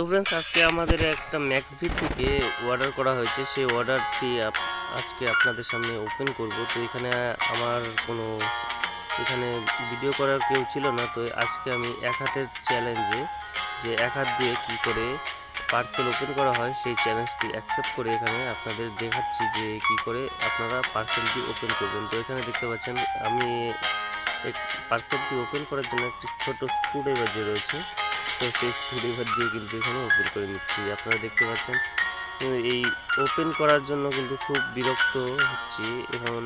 তো ফ্রেন্ডস আজকে আমাদের একটা ম্যাক্স ভিট থেকে অর্ডার করা হয়েছে। সেই অর্ডারটি আজকে আপনাদের সামনে ওপেন করব। তো এখানে আমার কোনো এখানে ভিডিও করার কেউ ছিল না। তো আজকে আমি এক হাতের চ্যালেঞ্জে যে এক হাত দিয়ে কী করে পার্সেল ওপেন করা হয়, সেই চ্যালেঞ্জটি অ্যাকসেপ্ট করে এখানে আপনাদের দেখাচ্ছি যে কি করে আপনারা পার্সেলটি ওপেন করবেন। তো এখানে দেখতে পাচ্ছেন, আমি পার্সেলটি ওপেন করার জন্য একটি ছোট স্ক্রুড্রাইভার যে রয়েছে তো সেই স্ক্রুড্রাইভার দিয়ে কিন্তু এখানে ওপেন করে নিচ্ছি। আপনারা দেখতে পাচ্ছেন এই ওপেন করার জন্য কিন্তু খুব বিরক্ত হচ্ছি। এখন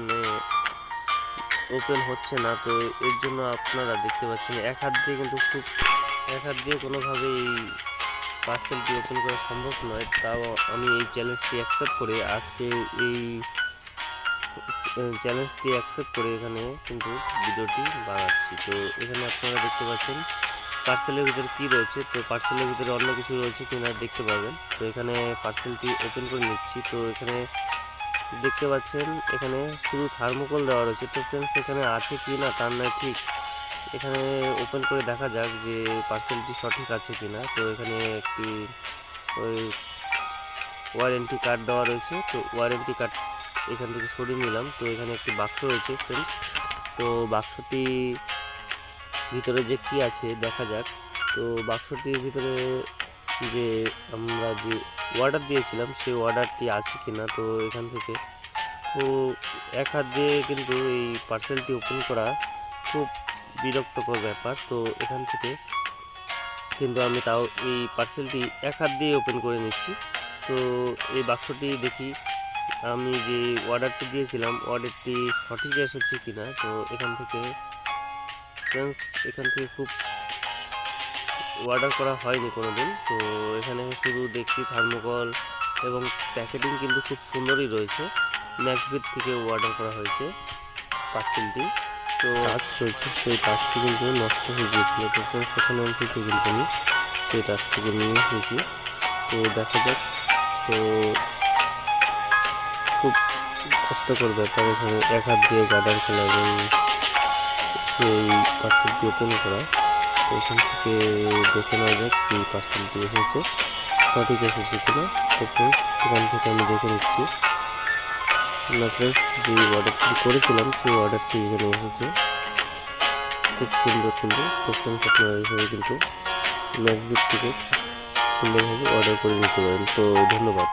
ওপেন হচ্ছে না, তো এর জন্য আপনারা দেখতে পাচ্ছেন, এক হাত দিয়ে কিন্তু খুব, এক হাত দিয়ে কোনোভাবেই এই পার্সেলটি ওপেন করা সম্ভব নয়। তাও আমি এই চ্যালেঞ্জটি অ্যাকসেপ্ট করে আজকে এই চ্যালেঞ্জটি অ্যাকসেপ্ট করে এখানে কিন্তু ভিডিওটি বানাচ্ছি। তো এখানে আপনারা দেখতে পাচ্ছেন পার্সেলের ভিতরে কী রয়েছে? তো পার্সেলের ভিতরে অন্য কিছু রয়েছে কিনা দেখতে পাবেন তো এখানে পার্সেলটি ওপেন করে নিচ্ছি। তো এখানে দেখতে পাচ্ছেন, এখানে শুধু থার্মোকল দেওয়া রয়েছে। তো ফ্রেন্ডস এখানে আছে কি না তার নয় ঠিক। এখানে ওপেন করে দেখা যাক যে পার্সেলটি সঠিক আছে কি না তো এখানে একটি ওই ওয়ারেন্টি কার্ড দেওয়া রয়েছে। তো ওয়ারেন্টি কার্ড এখান থেকে সরিয়ে নিলাম। তো এখানে একটি বাক্স রয়েছে ফ্রেন্ডস তো বাক্সটি ভিতরে যে কি আছে, দেখা যাক। তো বাক্সটির ভিতরে যে আমরা যে অর্ডার দিয়েছিলাম, সেই অর্ডারটি আছে কি না তো এখান থেকে। তো এক হাত দিয়ে কিন্তু এই পার্সেলটি ওপেন করা খুব বিরক্তকর ব্যাপার। তো এখান থেকে কিন্তু আমি তাও এই পার্সেলটি এক হাত দিয়ে ওপেন করে নিচ্ছি। তো এই বাক্সটি দেখি আমি যে অর্ডারটি দিয়েছিলাম অর্ডারটি সঠিক এসেছে কি না তো এখান থেকে ফ্রেন্ডস এখান থেকে খুব অর্ডার করা হয়নি কোনো দিন তো এখানে শুধু দেখছি থার্মোকল এবং প্যাকেটিং কিন্তু খুব সুন্দরই রয়েছে। ম্যাক্সবিট থেকে অর্ডার করা হয়েছে পার্সেলটি তো কাজ চলছে সেই কাজটি কিন্তু নষ্ট হয়ে গিয়েছিল। তো সেখানে থেকে কিন্তু আমি সেই কাজ থেকে নিয়ে এসেছি। তো দেখা যাক, তো খুব কষ্টকর ব্যাপার এখানে। এক হাত দিয়ে গার্ডার খেলা এবং সেই পার্সেলটি ওপেন করা। তো এখান থেকে দেখে নেওয়া যাক কি পার্সেলটি এসেছে, সঠিক এসেছে কিনা। তো এখান থেকে আমি দেখে নিচ্ছি। ফ্রেন্ডস যে অর্ডারটি করেছিলাম, সেই অর্ডারটি এখানে এসেছে। খুব সুন্দর কিন্তু। ফ্রেন্ডস আপনারা এইভাবে কিন্তু ম্যাকবুক থেকে সুন্দরভাবে অর্ডার করে নিতে পারেন। তো ধন্যবাদ।